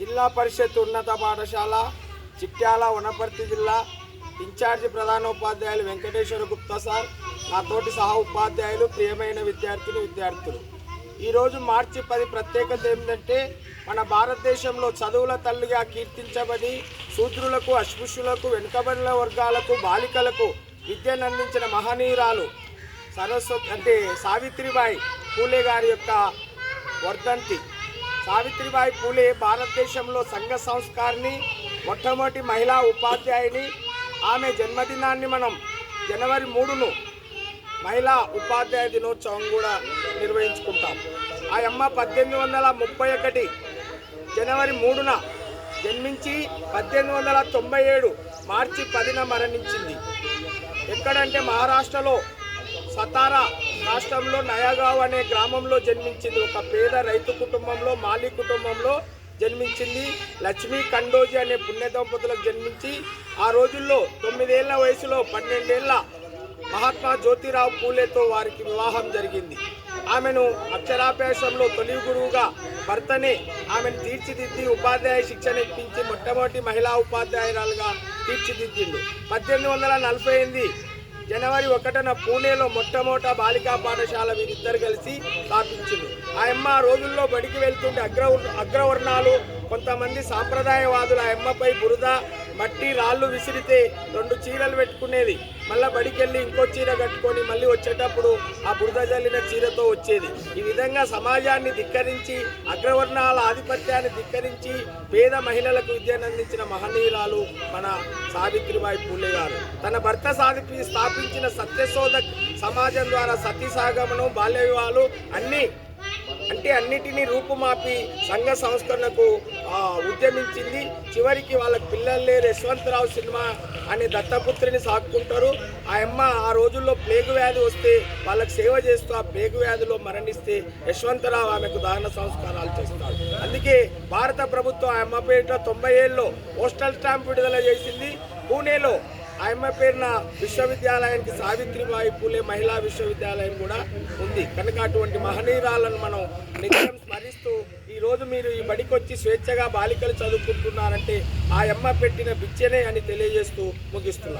జిల్లా పరిషత్ ఉన్నత పాఠశాల చిట్యాల వనపర్తి జిల్లా ఇన్ఛార్జి ప్రధానోపాధ్యాయులు వెంకటేశ్వర గుప్తా సార్ నా తోటి సహా ఉపాధ్యాయులు ప్రియమైన విద్యార్థిని విద్యార్థులు. ఈరోజు మార్చి పది ప్రత్యేకత ఏమిటంటే మన భారతదేశంలో చదువుల తల్లిగా కీర్తించబడి శూద్రులకు అస్పృశ్యులకు వెనుకబడిన వర్గాలకు బాలికలకు విద్యను అందించిన మహనీయురాలు సరస్వతి అంటే సావిత్రిబాయి పూలే గారి యొక్క వర్ధంతి. సావిత్రిబాయి పూలే భారతదేశంలో సంఘ సంస్కారిని మొట్టమొదటి మహిళా ఉపాధ్యాయుని. ఆమె జన్మదినాన్ని మనం జనవరి మూడును మహిళా ఉపాధ్యాయ దినోత్సవం కూడా నిర్వహించుకుంటాం. ఆ అమ్మ పద్దెనిమిది వందల ముప్పై ఒకటి జనవరి మూడున జన్మించి పద్దెనిమిది వందల తొంభై ఏడు మార్చి పదిన మరణించింది. ఎక్కడంటే మహారాష్ట్రలో సతారా రాష్ట్రంలో నయాగావ్ అనే గ్రామంలో జన్మించింది. ఒక పేద రైతు కుటుంబంలో మాలి కుటుంబంలో జన్మించింది. లక్ష్మీ కండోజీ అనే పుణ్య దంపతులకు జన్మించి ఆ రోజుల్లో తొమ్మిదేళ్ళ వయసులో పన్నెండేళ్ళ మహాత్మా జ్యోతిరావు పూలేతో వారికి వివాహం జరిగింది. ఆమెను అక్షరాభ్యాసంలో తొలి గురువుగా భర్తనే ఆమెను తీర్చిదిద్ది ఉపాధ్యాయ శిక్షణ ఇప్పించి మొట్టమొదటి మహిళా ఉపాధ్యాయురాలుగా తీర్చిదిద్దిండు. పద్దెనిమిది వందల నలభై ఎనిమిది జనవరి ఒకటిన పూణేలో మొట్టమొదట బాలికా పాఠశాల వీరిద్దరు కలిసి స్థాపించింది. ఆ అమ్మ రోజుల్లో బడికి వెళ్తుంటే అగ్ర అగ్రవర్ణాలు కొంతమంది సాంప్రదాయవాదులు ఆ అమ్మపై బురద మట్టి రాళ్ళు విసిరితే రెండు చీరలు పెట్టుకునేది. మళ్ళీ బడికెళ్ళి ఇంకో చీర కట్టుకొని మళ్ళీ వచ్చేటప్పుడు ఆ బురద జల్లిన చీరతో వచ్చేది. ఈ విధంగా సమాజాన్ని ధిక్కరించి అగ్రవర్ణాల ఆధిపత్యాన్ని ధిక్కరించి పేద మహిళలకు విద్యను అందించిన మహనీయురాలు మన సావిత్రిబాయి పూలే గారు. తన భర్త సాధిపి స్థాపించిన సత్యశోధక్ సమాజం ద్వారా సతీసాగమనం బాల్య వివాహాలు అన్నీ అంటే అన్నిటినీ రూపుమాపి సంఘ సంస్కరణకు ఉద్యమించింది. చివరికి వాళ్ళకి పిల్లలు లేరు యశ్వంతరావు సినిమా అనే దత్తపుత్రిని సాక్కుంటారు. ఆ అమ్మ ఆ రోజుల్లో ప్లేగు వ్యాధి వస్తే వాళ్ళకి సేవ చేస్తూ ఆ ప్లేగు వ్యాధిలో మరణిస్తే యశ్వంతరావు ఆమెకు దహన సంస్కారాలు చేస్తారు అందుకే భారత ప్రభుత్వం ఆ అమ్మ పేరిట తొంభై ఏళ్ళలో పోస్టల్ స్టాంప్ విడుదల చేసింది. పూణేలో ఆ అమ్మ పేరున విశ్వవిద్యాలయానికి సావిత్రిబాయి పూలే మహిళా విశ్వవిద్యాలయం కూడా ఉంది. కనుక అటువంటి మహనీయురాలను మనం నిత్యం స్మరిస్తూ ఈరోజు మీరు ఈ బడికి వచ్చి స్వేచ్ఛగా బాలికలు చదువుకుంటున్నారంటే ఆ అమ్మ పెట్టిన బిచ్చనే అని తెలియజేస్తూ ముగిస్తున్నారు